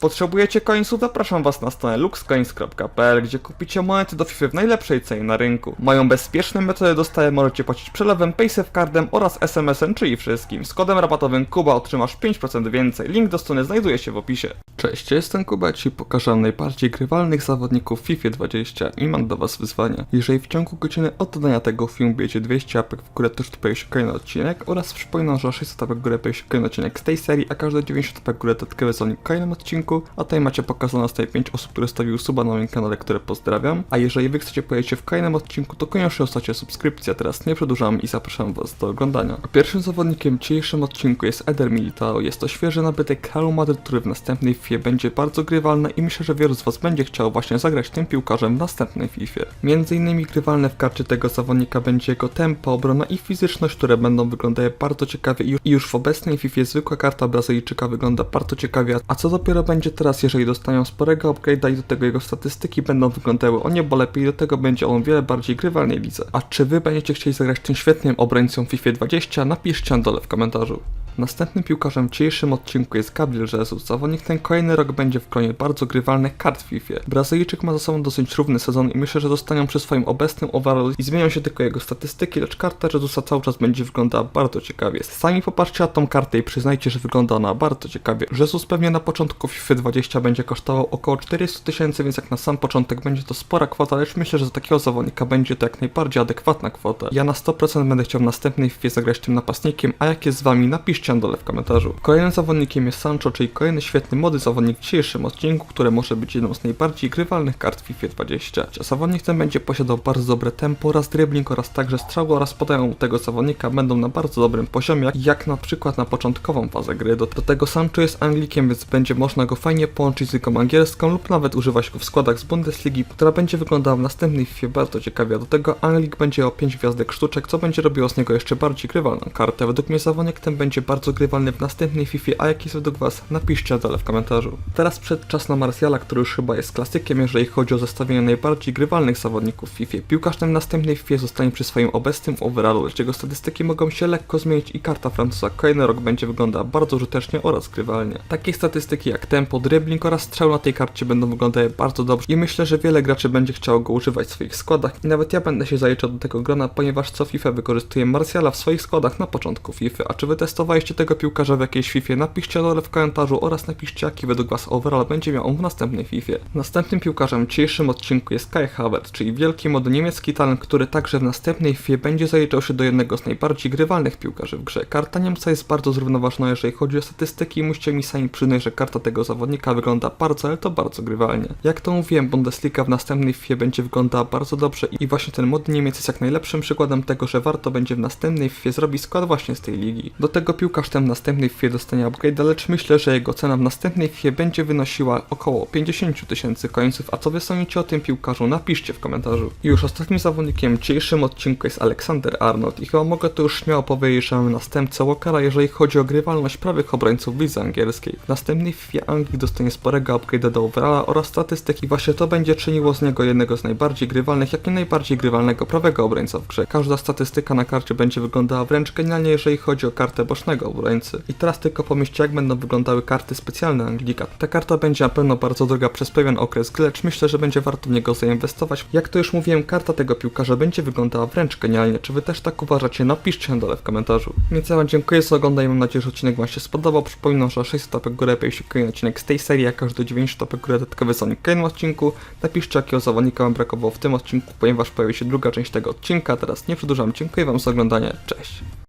Potrzebujecie coinsów? Zapraszam was na stronę luxcoins.pl, gdzie kupicie monety do FIFA w najlepszej cenie na rynku. Mają bezpieczne metody dostawy, możecie płacić przelewem, paysafecardem oraz SMS-em, czyli wszystkim. Z kodem rabatowym KUBA otrzymasz 5% więcej. Link do strony znajduje się w opisie. Cześć, jestem Kuba, ci pokażę najbardziej grywalnych zawodników FIFA 20 i mam do was wyzwanie. Jeżeli w ciągu godziny od dodania tego filmu bijecie 200 apek w górę, to już się kolejny odcinek oraz przypominam, że o 600 apek w górę się kolejny odcinek z tej serii, a każde 90 apek w górę dodatkowy zonik w kolejnym odcinku, a tutaj macie pokazane z tej 5 osób, które stawiły suba na moim kanale, które pozdrawiam, a jeżeli wy chcecie pojawić się w kolejnym odcinku, to koniecznie zostacie subskrypcję, teraz nie przedłużam i zapraszam was do oglądania. Pierwszym zawodnikiem w dzisiejszym odcinku jest Eder Militao, jest to świeży nabytek Realu Madryt, który w następnej FIFA będzie bardzo grywalny i myślę, że wielu z was będzie chciał właśnie zagrać tym piłkarzem w następnej FIFA. Między innymi grywalne w karcie tego zawodnika będzie jego tempo, obrona i fizyczność, które będą wyglądały bardzo ciekawie i już w obecnej FIFA zwykła karta Brazylijczyka wygląda bardzo ciekawie, a co dopiero będzie teraz, jeżeli dostają sporego upgrade'a i do tego jego statystyki będą wyglądały o niebo lepiej, do tego będzie on wiele bardziej grywalnej lidze. A czy wy będziecie chcieli zagrać tym świetnym obrońcą FIFA 20? Napiszcie na dole w komentarzu. Następnym piłkarzem w dzisiejszym odcinku jest Gabriel Jesus. Zawodnik ten kolejny rok będzie w gronie bardzo grywalnych kart w FIFA. Brazylijczyk ma za sobą dosyć równy sezon i myślę, że zostaną przy swoim obecnym overall i zmienią się tylko jego statystyki, lecz karta Jezusa cały czas będzie wyglądała bardzo ciekawie. Sami popatrzcie na tą kartę i przyznajcie, że wygląda ona bardzo ciekawie. Jesus pewnie na początku FIFA 20 będzie kosztował około 400 tysięcy, więc jak na sam początek będzie to spora kwota, lecz myślę, że za takiego zawodnika będzie to jak najbardziej adekwatna kwota. Ja na 100% będę chciał w następnej FIFA zagrać tym napastnikiem, a jak jest z wami, napiszcie na dole w komentarzu. Kolejnym zawodnikiem jest Sancho, czyli kolejny świetny młody zawodnik w dzisiejszym odcinku, który może być jedną z najbardziej grywalnych kart w FIFA 20. Zawodnik ten będzie posiadał bardzo dobre tempo oraz dribbling oraz także strzały oraz podają tego zawodnika będą na bardzo dobrym poziomie, jak na przykład na początkową fazę gry. Do, do tego Sancho jest Anglikiem, więc będzie można go fajnie połączyć z ligą angielską lub nawet używać go w składach z Bundesligi, która będzie wyglądała w następnej FIFA bardzo ciekawie. Do tego Anglik będzie o 5 gwiazdek sztuczek, co będzie robiło z niego jeszcze bardziej grywalną kartę. Według mnie zawodnik ten będzie bardzo grywalny w następnej FIFA, a jaki jest według was? Napiszcie dole w komentarzu. Teraz przed czas na Marsjala, który już chyba jest klasykiem, jeżeli chodzi o zestawienie najbardziej grywalnych zawodników w FIFA. Piłkarz ten w następnej FIFA zostanie przy swoim obecnym overallu, lecz jego statystyki mogą się lekko zmienić i karta Francuza kolejny rok będzie wyglądała bardzo użytecznie oraz grywalnie. Takie statystyki jak tempo, dribbling oraz strzał na tej karcie będą wyglądały bardzo dobrze i myślę, że wiele graczy będzie chciało go używać w swoich składach i nawet ja będę się zaliczał do tego grona, ponieważ co FIFA wykorzystuje Marsjala w swoich składach na początku FIFA. A czy wy testowaliście tego piłkarza w jakiejś FIFA? Napiszcie dole w komentarzu oraz napiszcie jaki według was overall będzie miał on w następnej FIFA. Następnym piłkarzem w dzisiejszym odcinku jest Kai Havertz, czyli wielki młody niemiecki talent, który także w następnej FIFA będzie zaliczał się do jednego z najbardziej grywalnych piłkarzy w grze. Karta Niemca jest bardzo zrównoważona, jeżeli chodzi o statystyki i musicie mi sami przyznać, że karta tego zawodnika wygląda bardzo, ale to bardzo grywalnie. Jak to mówiłem, Bundesliga w następnej FIFA będzie wyglądała bardzo dobrze i właśnie ten młody Niemiec jest jak najlepszym przykładem tego, że warto będzie w następnej FIFA zrobić skład właśnie z tej ligi. Do tego piłkarz ten w następnej FIFA dostanie upgrade, lecz myślę, że jego cena w następnej FIFA będzie wynosiła około 50 tysięcy końców, a co wy sądzicie o tym piłkarzu? Napiszcie w komentarzu. I już ostatnim zawodnikiem w dzisiejszym odcinku jest Aleksander Arnold i chyba mogę tu już śmiało powiedzieć, że mamy następcę Walkera, jeżeli chodzi o grywalność prawych obrońców w angielskiej. W następnej FIFA Anglik dostanie sporego upgrade'a do overalla oraz statystyki, właśnie to będzie czyniło z niego jednego z najbardziej grywalnych, jak i najbardziej grywalnego prawego obrońca w grze. Każda statystyka na karcie będzie wyglądała wręcz genialnie, jeżeli chodzi o kartę bocznego obrońcy. I teraz tylko pomyślcie, jak będą wyglądały karty specjalne Anglika. Ta karta będzie na pewno bardzo droga przez pewien okres lecz myślę, że będzie warto w niego zainwestować. Jak to już mówiłem, karta tego piłkarza będzie wyglądała wręcz genialnie. Czy wy też tak uważacie? Napiszcie na dole w komentarzu. Więc ja wam dziękuję za oglądanie, mam nadzieję, że odcinek wam się spodobał. Przypominam, że 600 tapek górę się kolejny odcinek z tej serii, a każdy 90 tapek górę dodatkowy w kolejnym odcinku. Napiszcie, jakiego zawodnika wam brakowało w tym odcinku, ponieważ pojawi się druga część tego odcinka. Teraz nie przedłużam, dziękuję wam za oglądanie, cześć.